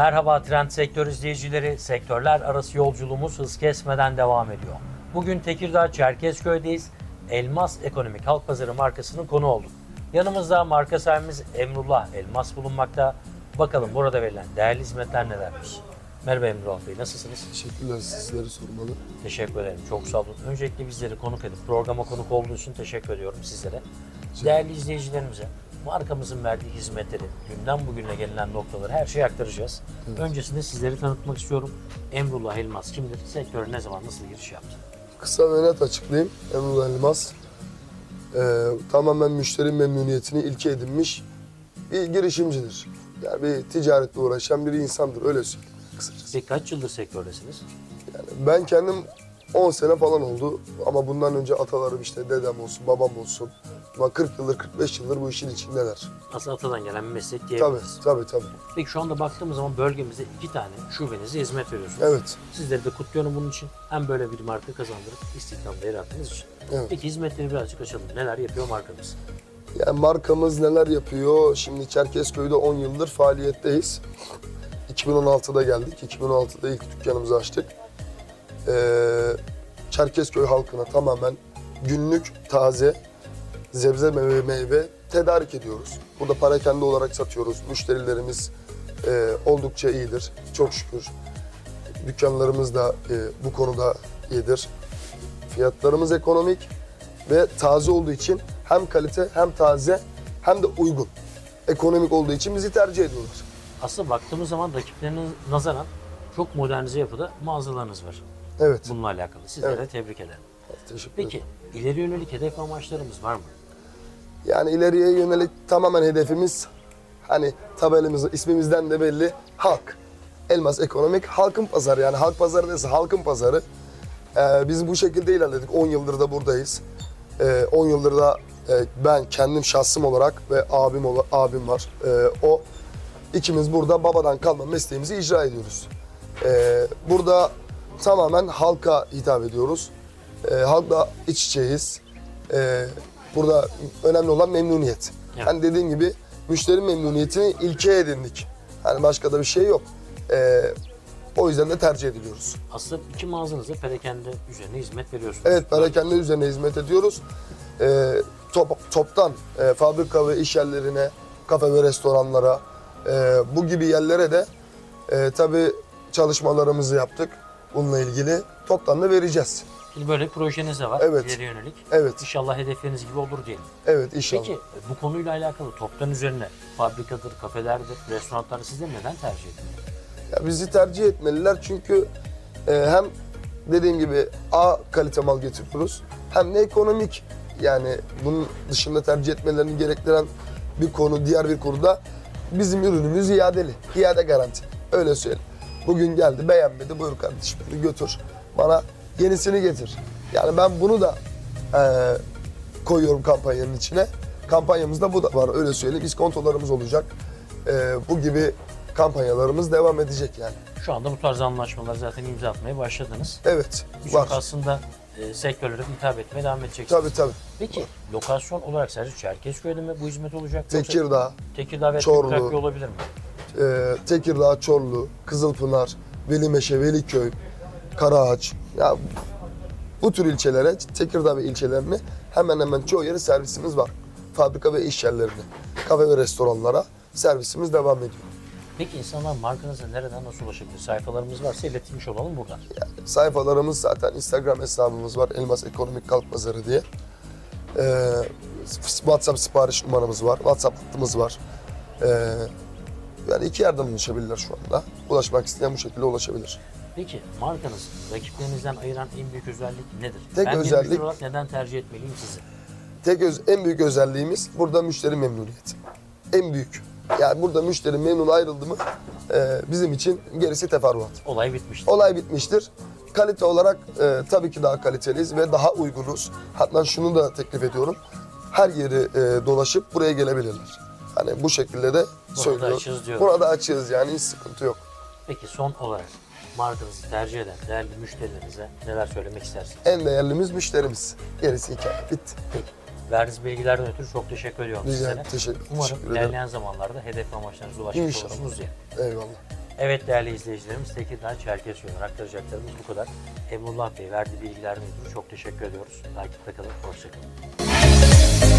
Merhaba Trend Sektör izleyicileri. Sektörler arası yolculuğumuz hız kesmeden devam ediyor. Bugün Tekirdağ Çerkezköy'deyiz. Elmas Ekonomik Halk Pazarı markasının konu olduk. Yanımızda marka sahibimiz Emrullah Elmas bulunmakta. Bakalım burada verilen değerli hizmetler nelermiş? Merhaba Emrullah Bey, nasılsınız? Teşekkürler sizleri sormalı. Teşekkür ederim, çok sağ olun. Öncelikle bizleri konuk edip programa konuk olduğunuz için teşekkür ediyorum sizlere. Değerli izleyicilerimize markamızın verdiği hizmetleri, günden bugüne gelinen noktaları her şeyi aktaracağız. Öncesinde sizleri tanıtmak istiyorum. Emrullah Elmas kimdir? Sektöre ne zaman nasıl giriş yaptı? Kısa ve net açıklayayım. Emrullah Elmas ee, tamamen müşteri memnuniyetini ilke edinmiş bir girişimcidir. Yani bir ticaretle uğraşan bir insandır öyle söyleyeyim kısacası. Peki kaç yıldır sektördesiniz? Yani ben kendim 10 sene falan oldu ama bundan önce atalarım işte dedem olsun babam olsun. Ama 40 yıldır 45 yıldır bu işin içindeler. Aslında atadan gelen bir meslek Tabii diyebiliriz. tabii tabii. Peki şu anda baktığımız zaman bölgemizde iki tane şubenize hizmet veriyorsunuz. Evet. Sizleri de kutluyorum bunun için. Hem böyle bir marka kazandırıp istihdamda yer attığınız için. Evet. Peki hizmetleri birazcık açalım. Neler yapıyor markamız? Yani markamız neler yapıyor? Şimdi Çerkezköy'de 10 yıldır faaliyetteyiz. 2016'da geldik. 2016'da ilk dükkanımızı açtık. Ee, Çerkezköy halkına tamamen günlük taze zebze meyve, meyve tedarik ediyoruz. Burada parakende olarak satıyoruz. Müşterilerimiz e, oldukça iyidir. Çok şükür. Dükkanlarımız da e, bu konuda iyidir. Fiyatlarımız ekonomik ve taze olduğu için hem kalite hem taze hem de uygun. Ekonomik olduğu için bizi tercih ediyorlar. Aslında baktığımız zaman rakiplerine nazaran çok modernize yapıda mağazalarınız var. Evet. Bununla alakalı. Sizlere Evet. tebrik ederim. Teşekkür Peki ederim. ileri yönelik hedef amaçlarımız var mı? Yani ileriye yönelik tamamen hedefimiz hani tabelamızın ismimizden de belli halk. Elmas Ekonomik halkın pazarı yani halk pazarı neyse halkın pazarı. Ee, biz bu şekilde ilerledik. 10 yıldır da buradayız. Ee, 10 yıldır da e, ben kendim şahsım olarak ve abim ola- abim var. Ee, o ikimiz burada babadan kalma mesleğimizi icra ediyoruz. Ee, burada tamamen halka hitap ediyoruz. Ee, halkla iç içeyiz. Ee, burada önemli olan memnuniyet. Evet. Hani dediğim gibi müşteri memnuniyetini ilke edindik. Hani başka da bir şey yok. Ee, o yüzden de tercih ediliyoruz. Aslında iki mağazanızda perakende üzerine hizmet veriyorsunuz. Evet, perakende üzerine hizmet ediyoruz. Ee, top, toptan e, fabrika ve iş yerlerine, kafe ve restoranlara, e, bu gibi yerlere de e, tabii çalışmalarımızı yaptık bununla ilgili. Toptan da vereceğiz. Şimdi böyle bir projeniz de var. Evet. İleri yönelik. Evet, İnşallah hedefleriniz gibi olur diyelim. evet inşallah. Peki bu konuyla alakalı toptan üzerine fabrikadır, kafelerdir, restoranlar sizde neden tercih ediliyor? Ya bizi tercih etmeliler çünkü e, hem dediğim gibi A kalite mal getiriyoruz hem de ekonomik yani bunun dışında tercih etmelerini gerektiren bir konu diğer bir konu da bizim ürünümüz iadeli. İade garanti. Öyle söyleyeyim. Bugün geldi beğenmedi buyur kardeşim götür. Bana yenisini getir. Yani ben bunu da e, koyuyorum kampanyanın içine. Kampanyamızda bu da var öyle söyleyeyim. İskontolarımız olacak. E, bu gibi kampanyalarımız devam edecek yani. Şu anda bu tarz anlaşmalar zaten imza atmaya başladınız. Evet Birçok var. aslında e, sektörlere hitap etmeye devam edeceksiniz. Tabii tabii. Peki lokasyon olarak sadece Çerkezköy'de mi bu hizmet olacak? Tekirdağ, Tekirdağ ve Çorlu. Trakya olabilir mi? e, Tekirdağ, Çorlu, Kızılpınar, Velimeşe, Veliköy, Karaağaç. Ya bu tür ilçelere, Tekirdağ ve ilçelerine hemen hemen çoğu yere servisimiz var. Fabrika ve iş yerlerine, kafe ve restoranlara servisimiz devam ediyor. Peki insanlar markanıza nereden nasıl ulaşabilir? Sayfalarımız varsa iletilmiş olalım buradan. Yani sayfalarımız zaten Instagram hesabımız var. Elmas Ekonomik Kalk Pazarı diye. Ee, WhatsApp sipariş numaramız var. WhatsApp hattımız var. Ee, yani iki yerden ulaşabilirler şu anda. Ulaşmak isteyen bu şekilde ulaşabilir. Peki markanız rakiplerinizden ayıran en büyük özellik nedir? Tek ben bir özellik- müşteri olarak neden tercih etmeliyim sizi? Tek öz, en büyük özelliğimiz burada müşteri memnuniyeti. En büyük. Yani burada müşteri memnun ayrıldı mı e, bizim için gerisi teferruat. Olay bitmişti. Olay bitmiştir. Kalite olarak e, tabii ki daha kaliteliyiz ve daha uygunuz. Hatta şunu da teklif ediyorum. Her yeri e, dolaşıp buraya gelebilirler. Hani bu şekilde de söylüyorum. açığız diyorum. Burada açığız yani hiç sıkıntı yok. Peki son olarak markanızı tercih eden değerli müşterilerinize neler söylemek istersiniz? En değerlimiz müşterimiz. Gerisi hikaye. Bitti. Peki. Verdiğiniz bilgilerden ötürü çok teşekkür ediyorum Rica sizlere. Teşekkür, Umarım teşekkür ederim. ilerleyen zamanlarda hedef amaçlarınıza ulaşmış İnşallah. olursunuz diye. Eyvallah. Evet değerli izleyicilerimiz Tekirdağ Çerkezköy'den aktaracaklarımız bu kadar. Emrullah Bey verdiği bilgiler mevzu çok teşekkür ediyoruz. Takipte kalın, hoşçakalın.